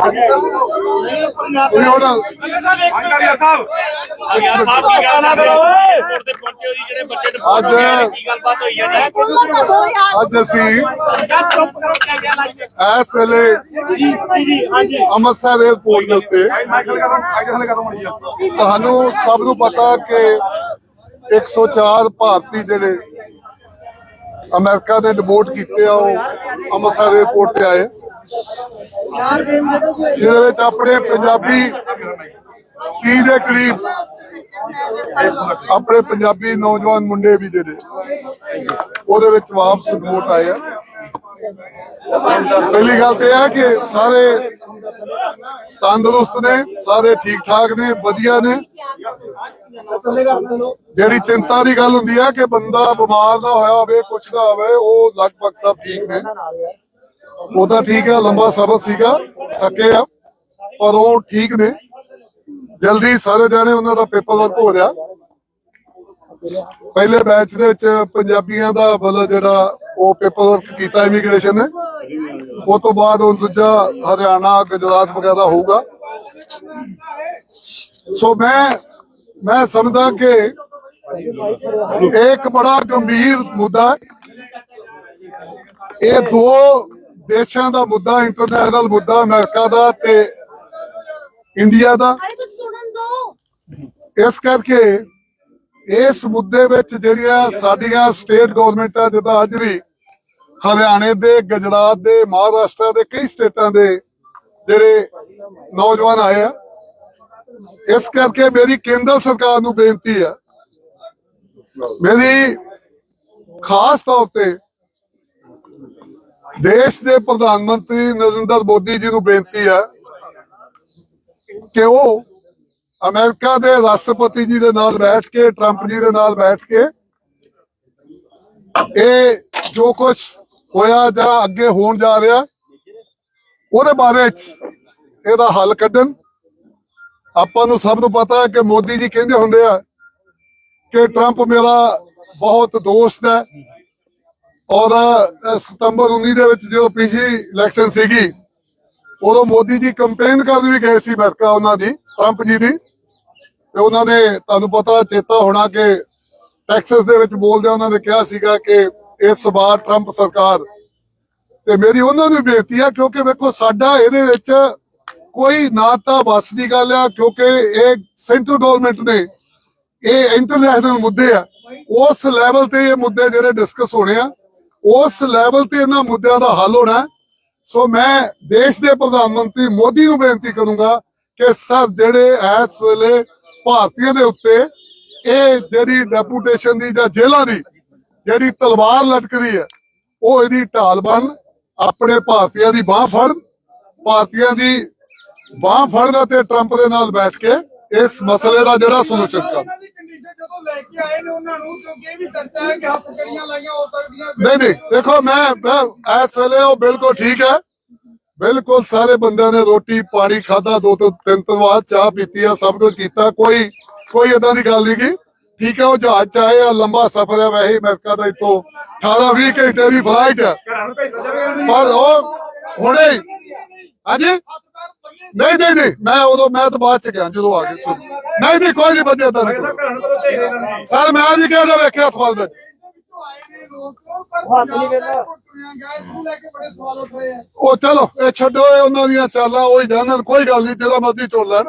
ਕੋਈ ਹੋਰ ਅੰਗੜੀਆ ਸਾਹਿਬ। ਯਾਰ ਸਾਹਿਬ ਕੀ ਗੱਲ ਨਾ ਕਰੋ ਓਏ ਤੇ ਪਹੁੰਚੇ ਹੋ ਜੀ ਜਿਹੜੇ ਬੱਚੇ ਨੇ ਅੱਜ ਕੀ ਗੱਲਬਾਤ ਹੋਈ ਹੈ ਜੀ? ਅੱਜ ਅਸੀਂ ਯਾਰ ਚੁੱਪ ਕਰੋ ਕਿਆ ਕਿਆ ਲਾਈਏ ਇਸ ਵੇਲੇ ਜੀ ਜੀ ਹਾਂਜੀ ਅੰਮ੍ਰਿਤਸਰ ਏਅਰਪੋਰਟ ਦੇ ਉੱਤੇ ਤੁਹਾਨੂੰ ਸਭ ਨੂੰ ਪਤਾ ਕਿ 104 ਭਾਰਤੀ ਜਿਹੜੇ ਅਮਰੀਕਾ ਦੇ ਡਿਪੋਰਟ ਕੀਤੇ ਆ ਉਹ ਅੰਮ੍ਰਿਤਸਰ ਏਅਰਪੋਰਟ ਤੇ ਆਏ। ਜਿਹਦੇ ਵਿੱਚ ਆਪਣੇ ਪੰਜਾਬੀ ਕੀ ਦੇ ਕਰੀਬ? ਆਪਣੇ ਪੰਜਾਬੀ ਨੌਜਵਾਨ ਮੁੰਡੇ ਵੀ ਜਿਹੜੇ, ਉਹਦੇ ਵਿੱਚ ਵਾਪਸ ਰਿਪੋਰਟ ਆਏ ਆ। ਪਹਿਲੀ ਗੱਲ ਤੇ ਇਹ ਕਿ ਸਾਰੇ ਤੰਦਰੁਸਤ ਨੇ, ਸਾਰੇ ਠੀਕ ਠਾਕ ਨੇ, ਵਧੀਆ ਨੇ। ਜਿਹੜੀ ਚਿੰਤਾ ਦੀ ਗੱਲ ਹੁੰਦੀ ਹੈ ਕਿ ਬੰਦਾ ਬਿਮਾਰ ਦਾ ਹੋਇਆ ਹੋਵੇ, ਕੁਛ ਨਾ ਹੋਵੇ, ਉਹ ਲਗਭਗ ਸਭ ਠੀਕ ਨੇ। ਉਹ ਤਾਂ ਠੀਕ ਹੈ, ਲੰਬਾ ਸਬਰ ਸੀਗਾ, ਥੱਕੇ ਆ, ਪਰ ਉਹ ਠੀਕ ਨੇ। ਜਲਦੀ ਸਾਰੇ ਜਾਣੇ ਉਹਨਾਂ ਦਾ ਪੇਪਰ ਵਰਕ ਹੋ ਰਿਹਾ। ਪਹਿਲੇ ਬੈਚ ਦੇ ਵਿੱਚ ਪੰਜਾਬੀਆਂ ਦਾ ਮਤਲਬ ਜਿਹੜਾ ਉਹ ਪੇਪਰ ਵਰਕ ਕੀਤਾ ਇਮੀਗ੍ਰੇਸ਼ਨ ਨੇ। ਉਹ ਤੋਂ ਬਾਅਦ ਉਹ ਦੂਜਾ ਹਰਿਆਣਾ, ਗੁਜਰਾਤ ਵਗੈਰਾ ਹੋਊਗਾ। ਸੋ ਮੈਂ ਮੈਂ ਸਮਝਦਾ ਕਿ ਇੱਕ ਬੜਾ ਗੰਭੀਰ ਮੁੱਦਾ ਇਹ ਦੋ ਦੇਸ਼ਾਂ ਦਾ ਮੁੱਦਾ ਇੰਟਰਨੈਸ਼ਨਲ ਮੁੱਦਾ ਅਮਰੀਕਾ ਦਾ ਤੇ ਇੰਡੀਆ ਦਾ। ਇਸ ਕਰਕੇ ਇਸ ਮੁੱਦੇ ਵਿੱਚ ਜਿਹੜੀਆਂ ਸਾਡੀਆਂ ਸਟੇਟ ਗਵਰਨਮੈਂਟਾਂ ਜਿੱਦਾਂ ਅੱਜ ਵੀ ਹਰਿਆਣੇ ਦੇ ਗੁਜਰਾਤ ਦੇ ਮਹਾਰਾਸ਼ਟਰ ਦੇ ਕਈ ਸਟੇਟਾਂ ਦੇ ਜਿਹੜੇ ਨੌਜਵਾਨ ਆਏ ਆ। ਇਸ ਕਰਕੇ ਮੇਰੀ ਕੇਂਦਰ ਸਰਕਾਰ ਨੂੰ ਬੇਨਤੀ ਹੈ ਮੇਰੀ ਖਾਸ ਤੌਰ ਤੇ ਦੇਸ਼ ਦੇ ਪ੍ਰਧਾਨ ਮੰਤਰੀ ਨਰਿੰਦਰ ਮੋਦੀ ਜੀ ਨੂੰ ਬੇਨਤੀ ਹੈ ਕਿ ਉਹ ਅਮਰੀਕਾ ਦੇ ਰਾਸ਼ਟਰਪਤੀ ਜੀ ਦੇ ਨਾਲ ਬੈਠ ਕੇ, ਟਰੰਪ ਜੀ ਦੇ ਨਾਲ ਬੈਠ ਕੇ ਇਹ ਜੋ ਕੁਝ ਹੋਇਆ ਜਾਂ ਅੱਗੇ ਹੋਣ ਜਾ ਰਿਹਾ, ਉਹਦੇ ਬਾਰੇ ਚ ਇਹਦਾ ਹੱਲ ਕੱਢਣ। ਆਪਾਂ ਨੂੰ ਸਭ ਨੂੰ ਪਤਾ ਹੈ ਕਿ ਮੋਦੀ ਜੀ ਕਹਿੰਦੇ ਹੁੰਦੇ ਆ ਕਿ ਟਰੰਪ ਮੇਰਾ ਬਹੁਤ ਦੋਸਤ ਹੈ। ਔਰ ਸਤੰਬਰ 19 ਦੇ ਵਿੱਚ ਜਦੋਂ ਪਿਛਲੀ ਇਲੈਕਸ਼ਨ ਸੀਗੀ, ਉਦੋਂ ਮੋਦੀ ਜੀ ਕੰਪੇਨ ਕਰਨ ਵੀ ਗਏ ਸੀ ਅਮਰੀਕਾ ਉਹਨਾਂ ਦੀ ਟਰੰਪ ਜੀ ਦੀ। ਤੇ ਉਹਨਾਂ ਨੇ, ਤੁਹਾਨੂੰ ਪਤਾ ਚੇਤਾ ਹੋਣਾ ਕਿ ਟੈਕਸਸ ਦੇ ਵਿੱਚ ਬੋਲਦੇ ਉਹਨਾਂ ਨੇ ਕਿਹਾ ਸੀਗਾ ਕਿ ਇਸ ਵਾਰ ਟਰੰਪ ਸਰਕਾਰ, ਤੇ ਮੇਰੀ ਉਹਨਾਂ ਨੂੰ ਬੇਨਤੀ ਆ, ਕਿਉਂਕਿ ਵੇਖੋ ਸਾਡਾ ਇਹਦੇ ਵਿੱਚ ਕੋਈ ਨਾ ਤਾਂ ਬਸ ਦੀ ਗੱਲ ਆ, ਕਿਉਂਕਿ ਇਹ ਸੈਂਟਰਲ ਗਵਰਨਮੈਂਟ ਨੇ, ਇਹ ਇੰਟਰਨੈਸ਼ਨਲ ਮੁੱਦੇ ਆ। ਉਸ ਲੈਵਲ ਤੇ ਇਹ ਮੁੱਦੇ ਜਿਹੜੇ ਡਿਸਕਸ ਹੋਣੇ ਆ ਉਸ ਲੈਵਲ ਤੇ ਇਹਨਾਂ ਮੁੱਦਿਆਂ ਦਾ ਹੱਲ ਹੋਣਾ ਸੋ ਮੈਂ ਦੇਸ਼ ਦੇ ਪ੍ਰਧਾਨ ਮੰਤਰੀ ਮੋਦੀ ਨੂੰ ਬੇਨਤੀ ਕਰੂੰਗਾ ਕਿ ਸਰ, ਜਿਹੜੇ ਇਸ ਵੇਲੇ ਭਾਰਤੀਆਂ ਦੇ ਉੱਤੇ ਇਹ ਜਿਹੜੀ ਡੈਪੂਟੇਸ਼ਨ ਦੀ ਜਾਂ ਜੇਲ੍ਹਾਂ ਦੀ ਜਿਹੜੀ ਤਲਵਾਰ ਲਟਕਦੀ ਹੈ, ਉਹ ਇਹਦੀ ਢਾਲ ਬਣ ਆਪਣੇ ਭਾਰਤੀਆਂ ਦੀ ਬਾਹ ਫੜਨ, ਭਾਰਤੀਆਂ ਦੀ ਬਾਹ ਫੜਨ ਅਤੇ ਟਰੰਪ ਦੇ ਨਾਲ ਬੈਠ ਕੇ ਇਸ ਮਸਲੇ ਦਾ ਜਿਹੜਾ ਸੋਲੂਸ਼ਨ ਕਰਨ। ਜਦੋਂ ਲੈ ਕੇ ਆਏ ਨੇ ਉਹਨਾਂ ਨੂੰ ਕਿਉਂਕਿ ਇਹ ਵੀ ਚਰਚਾ ਹੈ ਕਿ ਹੱਥ ਕੜੀਆਂ ਲਾਈਆਂ ਹੋ ਸਕਦੀਆਂ ਨਹੀਂ ਨਹੀਂ ਦੇਖੋ ਮੈਂ ਮੈਂ ਇਸ ਵੇਲੇ ਉਹ ਬਿਲਕੁਲ ਠੀਕ ਹੈ। ਬਿਲਕੁਲ ਸਾਰੇ ਬੰਦਿਆਂ ਨੇ ਰੋਟੀ ਪਾਣੀ ਖਾਦਾ ਦੋ ਤੋਂ ਤਿੰਨ ਤੋਂ ਬਾਅਦ ਚਾਹ ਪੀਤੀ ਆ ਸਭ ਕੁਝ ਕੀਤਾ। ਕੋਈ ਕੋਈ ਇਦਾਂ ਦੀ ਗੱਲ ਨਹੀਂ ਗੀ। ਠੀਕ ਹੈ ਉਹ ਜਹਾਜ਼ ਚ ਆਏ ਆ ਲੰਬਾ ਸਫ਼ਰ ਹੈ ਵੈਸੇ ਅਮਰੀਕਾ ਦਾ ਇਤੋਂ 18 20 ਘੰਟੇ ਦੀ ਫਲਾਈਟ ਹੈ। ਪਰ ਉਹ ਹੁਣੇ ਹਾਂਜੀ? ਨਹੀਂ ਨਹੀਂ ਨਹੀਂ ਮੈਂ ਉਦੋਂ ਮੈਂ ਤਾਂ ਬਾਅਦ ਚ ਗਿਆ ਜਦੋਂ ਆ ਗਏ। ਨਹੀਂ ਨਹੀਂ ਕੋਈ ਨਹੀਂ ਬੱਜੇ ਤਾਂ ਸਰ ਮੈਂ ਅੱਜ ਕਿਹਾ ਤਾਂ ਵੇਖਿਆ ਅਥਵਾਲ ਵਿੱਚ ਉਹ ਚਲੋ ਇਹ ਛੱਡੋ ਇਹ ਉਹਨਾਂ ਦੀਆਂ ਚਾਲਾਂ ਉਹ ਹੀ ਜਾਣਨ ਕੋਈ ਗੱਲ ਨਹੀਂ ਜਿਹੜਾ ਮਰਜ਼ੀ ਚੁਣ ਲੈਣ।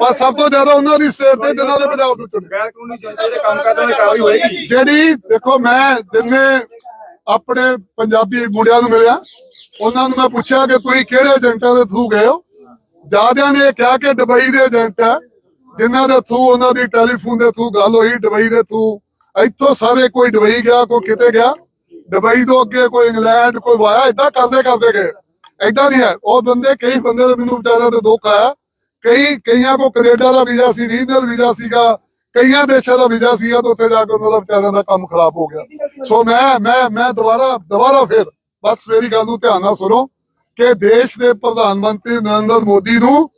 ਪਰ ਸਭ ਤੋਂ ਜ਼ਿਆਦਾ ਉਹਨਾਂ ਦੀ ਸਟੇਟ ਤੇ ਜਿਨ੍ਹਾਂ ਦੇ ਪੰਜਾਬ ਤੋਂ ਚੁਣ। ਗੈਰ ਕਾਨੂੰਨੀ ਜਿਹੜੇ ਕੰਮ ਕਰਦੇ ਨੇ ਕਾਰਵਾਈ ਹੋਏਗੀ। ਜਿਹੜੀ ਦੇਖੋ ਮੈਂ ਜਿੰਨੇ ਆਪਣੇ ਪੰਜਾਬੀ ਮੁੰਡਿਆਂ ਨੂੰ ਮਿਲਿਆ ਉਹਨਾਂ ਨੂੰ ਮੈਂ ਪੁੱਛਿਆ ਕਿ ਤੁਸੀਂ ਕਿਹੜੇ ਏਜੰਟਾਂ ਦੇ ਥਰੂ ਗਏ ਹੋ? ਜਿਆਦਿਆਂ ਨੇ ਕਿਹਾ ਕਿ ਦੁਬਈ ਦੇ ਏਜੰਟ ਆ ਜਿਨ੍ਹਾਂ ਦੇ ਥਰੂ ਉਹਨਾਂ ਦੀ ਟੈਲੀਫੋਨ ਦੇ ਥਰੂ ਗੱਲ ਹੋਈ, ਦੁਬਈ ਦੇ ਥਰੂ ਇੱਥੋਂ ਸਾਰੇ ਕੋਈ ਦੁਬਈ ਗਿਆ, ਕੋਈ ਕਿਤੇ ਗਿਆ, ਦੁਬਈ ਤੋਂ ਅੱਗੇ ਕੋਈ ਇੰਗਲੈਂਡ, ਕੋਈ ਵਾਇਆ ਇਦਾਂ ਕਰਦੇ ਕਰਦੇ ਗਏ। ਇਦਾਂ ਨਹੀਂ ਹੈ। ਉਹ ਬੰਦੇ, ਕਈ ਬੰਦੇ ਦੇ ਮੈਨੂੰ ਵਿਚਾਰਿਆਂ ਤੇ ਦੁੱਖ ਆਇਆ। ਕਈ, ਕਈਆਂ ਕੋ ਕੈਨੇਡਾ ਦਾ ਵੀਜ਼ਾ ਸੀ, ਰੀਜਨਲ ਵੀਜ਼ਾ ਸੀਗਾ। ਕਈਆਂ ਦੇਸ਼ਾਂ ਦਾ ਵੀਜ਼ਾ ਸੀਗਾ ਤੇ ਉੱਥੇ ਜਾ ਕੇ ਉਹਨਾਂ ਦਾ ਵਿਚਾਰਿਆਂ ਦਾ ਕੰਮ ਖਰਾਬ ਹੋ ਗਿਆ। ਸੋ ਮੈਂ ਮੈਂ ਮੈਂ ਦੁਬਾਰਾ ਦੁਬਾਰਾ ਫਿਰ ਬਸ ਮੇਰੀ ਗੱਲ ਨੂੰ ਧਿਆਨ ਨਾਲ ਸੁਣੋ। ਕਿ ਦੇਸ਼ ਦੇ ਪ੍ਰਧਾਨ ਮੰਤਰੀ ਨਰਿੰਦਰ ਮੋਦੀ ਨੂੰ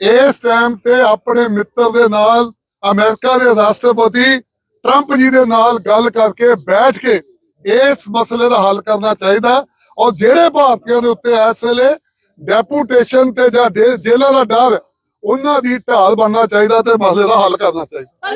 ਇਸ ਟਾਈਮ ਤੇ ਆਪਣੇ ਮਿੱਤਰ ਦੇ ਨਾਲ ਅਮਰੀਕਾ ਦੇ ਰਾਸ਼ਟਰਪਤੀ ਟਰੰਪ ਜੀ ਦੇ ਨਾਲ ਗੱਲ ਕਰਕੇ ਬੈਠ ਕੇ ਇਸ ਮਸਲੇ ਦਾ ਹੱਲ ਕਰਨਾ ਚਾਹੀਦਾ। ਔਰ ਜਿਹੜੇ ਭਾਰਤੀਆਂ ਦੇ ਉੱਤੇ ਇਸ ਵੇਲੇ ਡੈਪੂਟੇਸ਼ਨ ਤੇ ਜਾਂ ਦੇ- ਜੇਲ੍ਹਾਂ ਦਾ ਡਰ, ਉਹਨਾਂ ਦੀ ਢਾਲ ਬਣਨਾ ਚਾਹੀਦਾ ਤੇ ਮਸਲੇ ਦਾ ਹੱਲ ਕਰਨਾ ਚਾਹੀਦਾ।